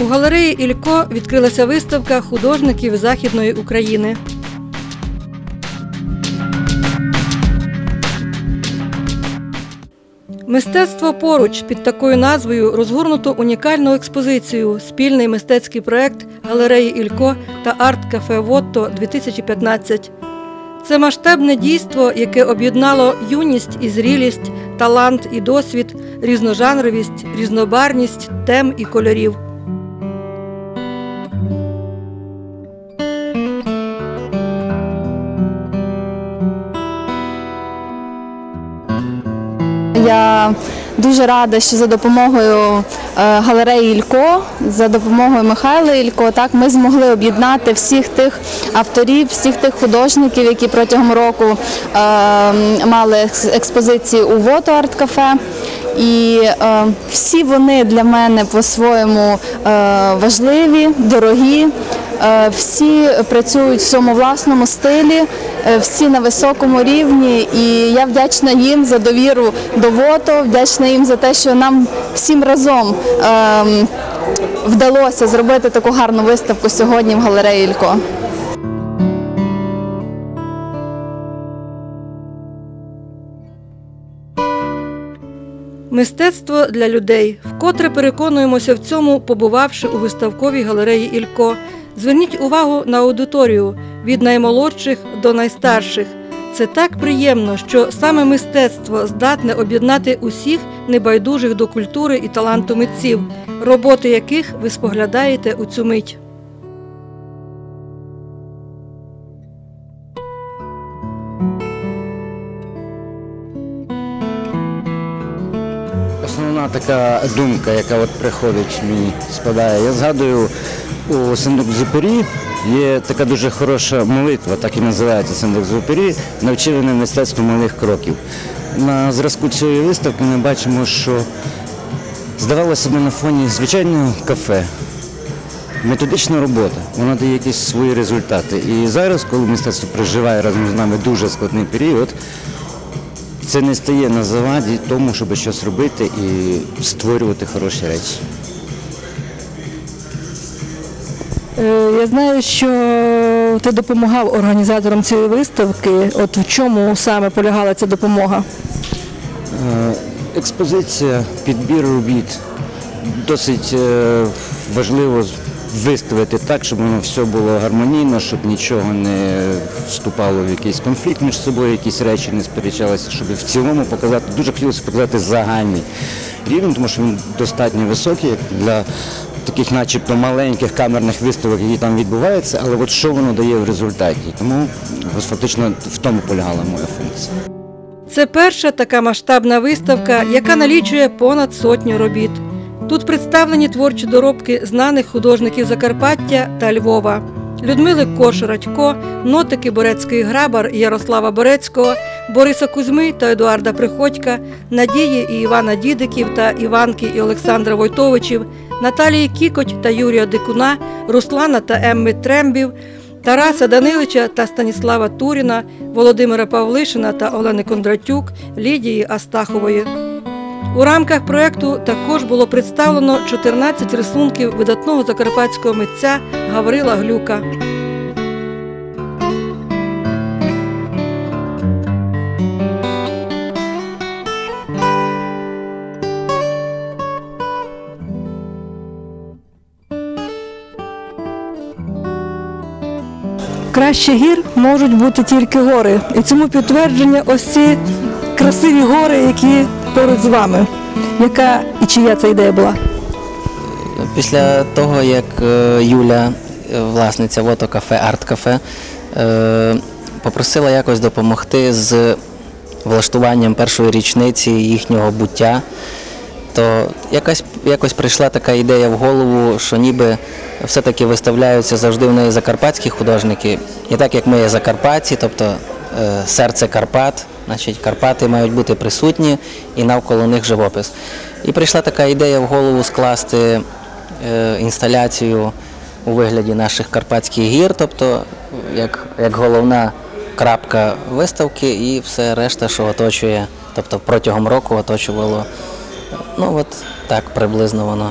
У галереї Ілько відкрилася виставка художників Західної України. Мистецтво поруч під такою назвою розгорнуто унікальну експозицію Спільний мистецький проект галереї Ілько та арт-кафе Вотто 2015. Це масштабне дійство, яке об'єднало юність і зрілість, талант і досвід, різножанровість, різнобарність тем і кольорів. Я дуже рада, що за допомогою е, галереї Ілько, за допомогою Михайла Ілько, так ми змогли об'єднати всіх тих авторів, всіх тих художників, які протягом року е, мали експозиції у Вото Арт Кафе. І е, всі вони для мене по-своєму е, важливі, дорогі. Е, Всі працюють в своєму власному стилі, е, всі на високому рівні, і я вдячна їм за довіру до ВОТО, вдячна їм за те, що нам всім разом ем, вдалося зробити таку гарну виставку сьогодні в галереї Ілько. Мистецтво для людей. Вкотре переконуємося в цьому, побувавши у виставковій галереї Ілько. Зверніть увагу на аудиторію від наймолодших до найстарших. Це так приємно, що саме мистецтво здатне об'єднати усіх небайдужих до культури і таланту митців, роботи яких ви споглядаєте у цю мить. Основна така думка, яка от приходить мені спадає. Я згадую у Сандук Зупері є така дуже хороша молитва, так і називається Сандук Зупері, навчили мистецтву малих кроків. На зразку цієї виставки ми бачимо, що здавалося б на фоні звичайного кафе. Методична робота, вона дає якісь свої результати. І зараз, коли мистецтво проживає разом з нами дуже складний період, це не стає на заваді тому, щоб щось робити і створювати хороші речі. Я знаю, що ти допомагав організаторам цієї виставки. От в чому саме полягала ця допомога? Е, Експозиція, підбір робіт. Досить е, важливо виставити так, щоб воно все було гармонійно, щоб нічого не вступало в якийсь конфлікт між собою, якісь речі не сперечалися, щоб в цілому показати, дуже хотілося показати загальний рівень, тому що він достатньо високий для таких начебто маленьких камерних виставок, які там відбуваються, але от що воно дає в результаті. Тому фактично в тому полягала моя функція. Це перша така масштабна виставка, яка налічує понад сотню робіт. Тут представлені творчі доробки знаних художників Закарпаття та Львова. Людмили Кош Радько, нотики Борецький Грабар Ярослава Борецького, Бориса Кузьми та Едуарда Приходька, Надії і Івана Дідиків та Іванки і Олександра Войтовичів, Наталії Кікоть та Юрія Дикуна, Руслана та Емми Трембів, Тараса Данилича та Станіслава Туріна, Володимира Павлишина та Олени Кондратюк, Лідії Астахової. У рамках проєкту також було представлено 14 рисунків видатного закарпатського митця Гаврила Глюка. Краще гір можуть бути тільки гори. І цьому підтвердження ось ці красиві гори, які поруч з вами. Яка і чия ця ідея була? Після того, як е, Юля, е, власниця Вото-кафе, арт-кафе, е, попросила якось допомогти з влаштуванням першої річниці їхнього буття, то якось, якось прийшла така ідея в голову, що ніби все-таки виставляються завжди в неї закарпатські художники. І так як ми є закарпатці, тобто е, серце Карпат, значить Карпати мають бути присутні і навколо них живопис. І прийшла така ідея в голову скласти е, інсталяцію у вигляді наших Карпатських гір, тобто як, як головна крапка виставки і все решта, що оточує, тобто протягом року оточувало. Ну от так приблизно воно.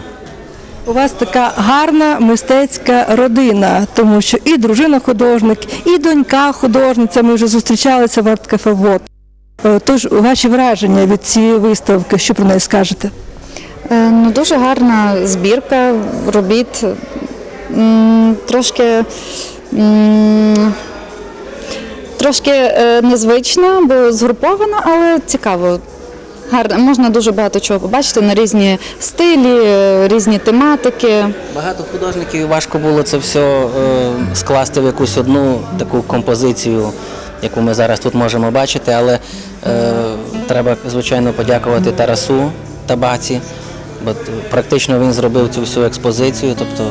У вас така гарна мистецька родина, тому що і дружина художник, і донька художниця. Ми вже зустрічалися в арт-кафе ВОД. Е, Тож ваші враження від цієї виставки, що про неї скажете? Е, Ну, дуже гарна збірка робіт. Трошки, трошки е, незвична, бо згрупована, але цікаво. Гарно. Можна дуже багато чого побачити на різні стилі, е, різні тематики. Багато художників важко було це все е, скласти в якусь одну таку композицію, яку ми зараз тут можемо бачити. Але е, треба, звичайно, подякувати Тарасу Табаці, бо практично він зробив цю всю експозицію. Тобто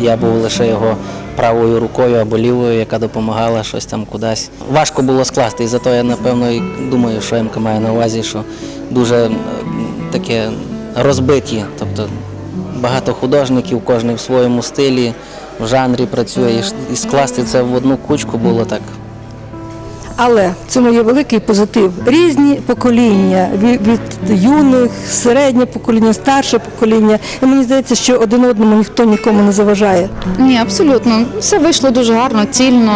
я був лише його правою рукою або лівою, яка допомагала щось там кудись. Важко було скласти, і зато я напевно і думаю, що МК має на увазі, що дуже таке розбиті. Тобто багато художників, кожен в своєму стилі, в жанрі працює, і скласти це в одну кучку було так. Але в цьому є великий позитив. Різні покоління від, від юних, середнє покоління, старше покоління. І мені здається, що один одному ніхто нікому не заважає. Ні, абсолютно. Все вийшло дуже гарно, цільно.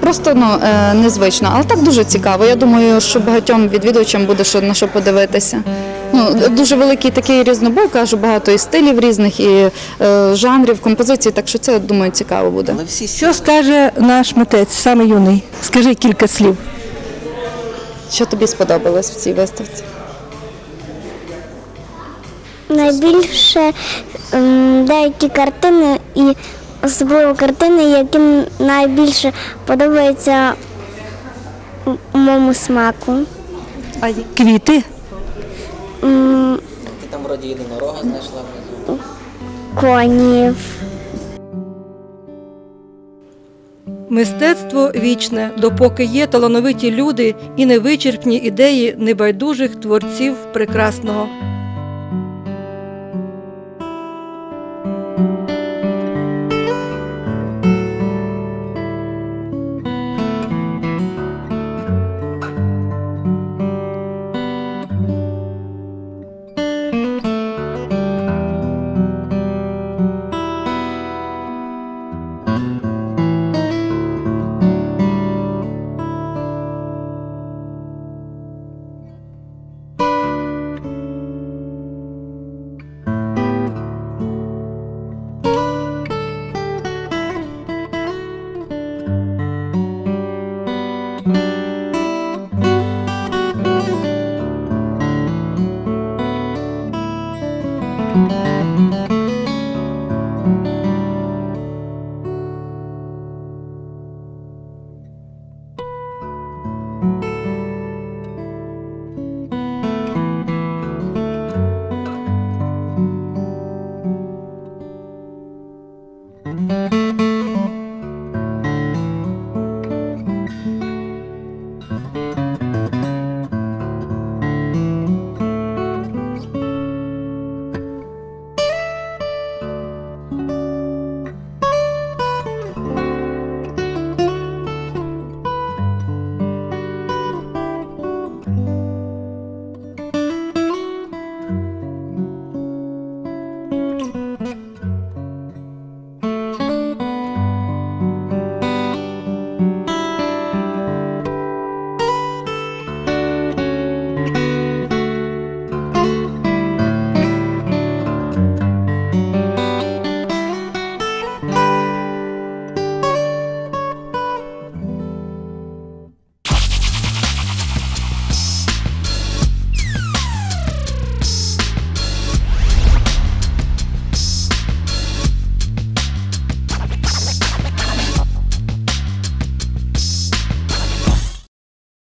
Просто ну, е, незвично, але так дуже цікаво. Я думаю, що багатьом відвідувачам буде що, на що подивитися. Ну, дуже великий такий різнобой, кажу, багато і стилів різних, і е, жанрів, композицій, так що це, думаю, цікаво буде. Що скаже наш митець, саме юний? Скажи кілька слів. Що тобі сподобалось в цій виставці? Найбільше ем, деякі картини і особливо картини, які найбільше подобаються м- моєму смаку. Квіти. М, ти там вроді єдинорога знайшла внизу. Конів. Мистецтво вічне, допоки є талановиті люди і невичерпні ідеї небайдужих творців прекрасного.